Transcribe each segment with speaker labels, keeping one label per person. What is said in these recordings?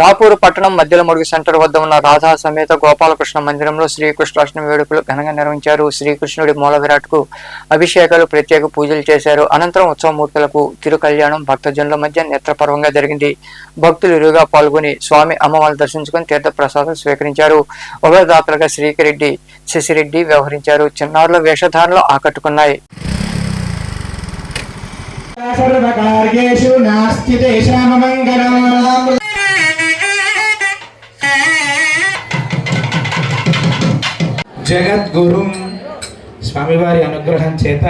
Speaker 1: రాపూరు పట్టణం మధ్యల మురుగు సెంటర్ వద్ద ఉన్న రాధా సమేత గోపాలకృష్ణ మందిరంలో శ్రీకృష్ణాష్టమి వేడుకలు ఘనంగా నిర్వహించారు. శ్రీకృష్ణుడి మూల విరాట్కు అభిషేకాలు ప్రత్యేక పూజలు చేశారు. అనంతరం ఉత్సవమూర్తులకు తిరు కళ్యాణం భక్తజనుల మధ్య నేత్రపర్వంగా జరిగింది. భక్తులు ఇరుగా పాల్గొని స్వామి అమ్మవారిని దర్శించుకుని తీర్థప్రసాదం స్వీకరించారు. ఉభయదాతలుగా శ్రీకిరెడ్డి శశిరెడ్డి వ్యవహరించారు. చిన్నారుల వేషధారణలు ఆకట్టుకున్నాయి.
Speaker 2: సర్వకార్యేషు నాస్తి తేషామమంగళం జగద్గురుం స్వామివారి అనుగ్రహం చేత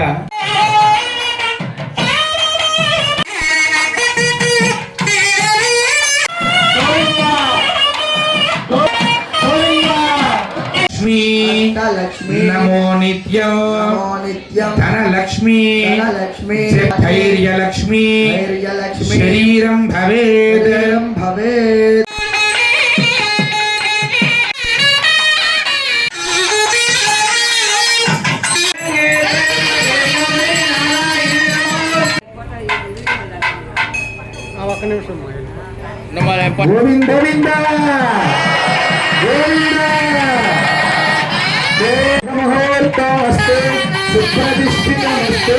Speaker 2: నమో నిత్యం ధనలక్ష్మీ ధైర్యలక్ష్మీ శరీరం భవేద్
Speaker 3: శరీరం భవేత్
Speaker 2: గోవింద గోవింద గోవింద ముహూర్తమస్తు సుప్రతిష్ఠితమస్తు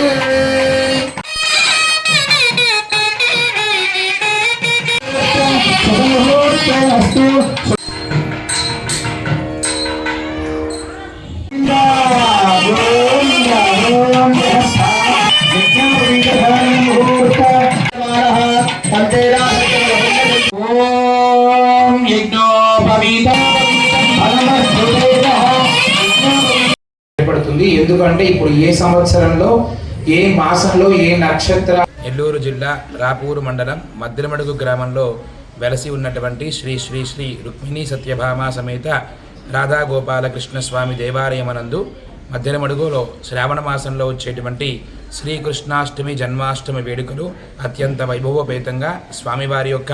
Speaker 2: ఏర్పడుతుంది ఎందుకంటే ఇప్పుడు ఏ సంవత్సరంలో ఏ మాసంలో ఏ నక్షత్ర
Speaker 4: నెల్లూరు జిల్లా రాపూరు మండలం మద్దిలమడుగు గ్రామంలో వెలసి ఉన్నటువంటి శ్రీ శ్రీ శ్రీ రుక్మిణీ సత్యభామ సమేత రాధా గోపాలకృష్ణ స్వామి దేవాలయమనందు మధ్యలమడుగులో శ్రావణ మాసంలో వచ్చేటువంటి శ్రీకృష్ణాష్టమి జన్మాష్టమి వేడుకలు అత్యంత వైభవోపేతంగా స్వామివారి యొక్క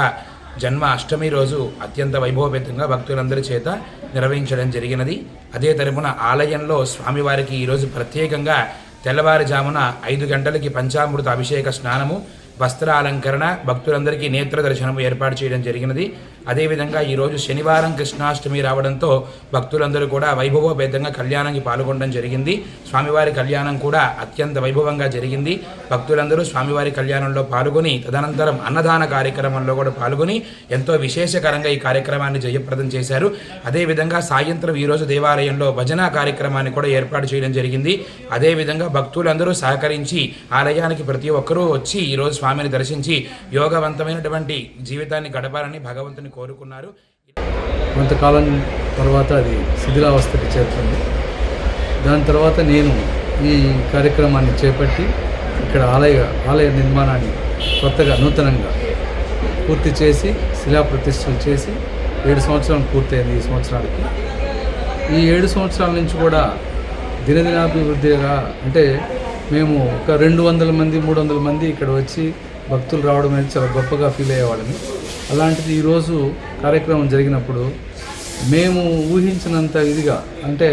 Speaker 4: జన్మ అష్టమి రోజు అత్యంత వైభవపేతంగా భక్తులందరి చేత నిర్వహించడం జరిగినది. అదే తరపున ఆలయంలో స్వామివారికి ఈరోజు ప్రత్యేకంగా తెల్లవారుజామున ఐదు గంటలకి పంచామృత అభిషేక స్నానము వస్త్రాలంకరణ భక్తులందరికీ నేత్ర దర్శనం ఏర్పాటు చేయడం జరిగినది. అదేవిధంగా ఈరోజు శనివారం కృష్ణాష్టమి రావడంతో భక్తులందరూ కూడా వైభవోపేతంగా కళ్యాణానికి పాల్గొనడం జరిగింది. స్వామివారి కళ్యాణం కూడా అత్యంత వైభవంగా జరిగింది. భక్తులందరూ స్వామివారి కళ్యాణంలో పాల్గొని తదనంతరం అన్నదాన కార్యక్రమంలో కూడా పాల్గొని ఎంతో విశేషకరంగా ఈ కార్యక్రమాన్ని జయప్రదం చేశారు. అదేవిధంగా సాయంత్రం ఈరోజు దేవాలయంలో భజన కార్యక్రమాన్ని కూడా ఏర్పాటు చేయడం జరిగింది. అదేవిధంగా భక్తులందరూ సహకరించి ఆలయానికి ప్రతి ఒక్కరూ వచ్చి ఈరోజు స్వామిని దర్శించి యోగవంతమైనటువంటి జీవితాన్ని గడపాలని భగవంతుని కోరుకున్నారు.
Speaker 5: కొంతకాలం తర్వాత అది శిథిలావస్థకి చేరుతుంది. దాని తర్వాత నేను ఈ కార్యక్రమాన్ని చేపట్టి ఇక్కడ ఆలయ ఆలయ నిర్మాణాన్ని కొత్తగా నూతనంగా పూర్తి చేసి శిలా ప్రతిష్టలు చేసి ఏడు సంవత్సరాలు పూర్తయింది ఈ సంవత్సరానికి. ఈ ఏడు సంవత్సరాల నుంచి కూడా దినదినాభివృద్ధిగా అంటే మేము ఒక రెండు వందల మంది మూడు వందల మంది ఇక్కడ వచ్చి భక్తులు రావడం అనేది చాలా గొప్పగా ఫీల్ అయ్యేవాళ్ళని అలాంటిది ఈరోజు కార్యక్రమం జరిగినప్పుడు మేము ఊహించినంత ఇదిగా అంటే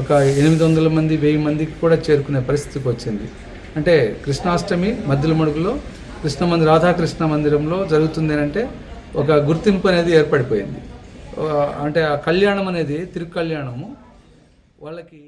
Speaker 5: ఒక ఎనిమిది వందల మంది వెయ్యి మందికి కూడా చేరుకునే పరిస్థితికి వచ్చింది. అంటే కృష్ణాష్టమి మధ్యల మడుగులో కృష్ణ మందిర రాధాకృష్ణ మందిరంలో జరుగుతుంది అంటే ఒక గుర్తింపు అనేది ఏర్పడిపోయింది. అంటే ఆ కళ్యాణం అనేది తిరుకళ్యాణము వాళ్ళకి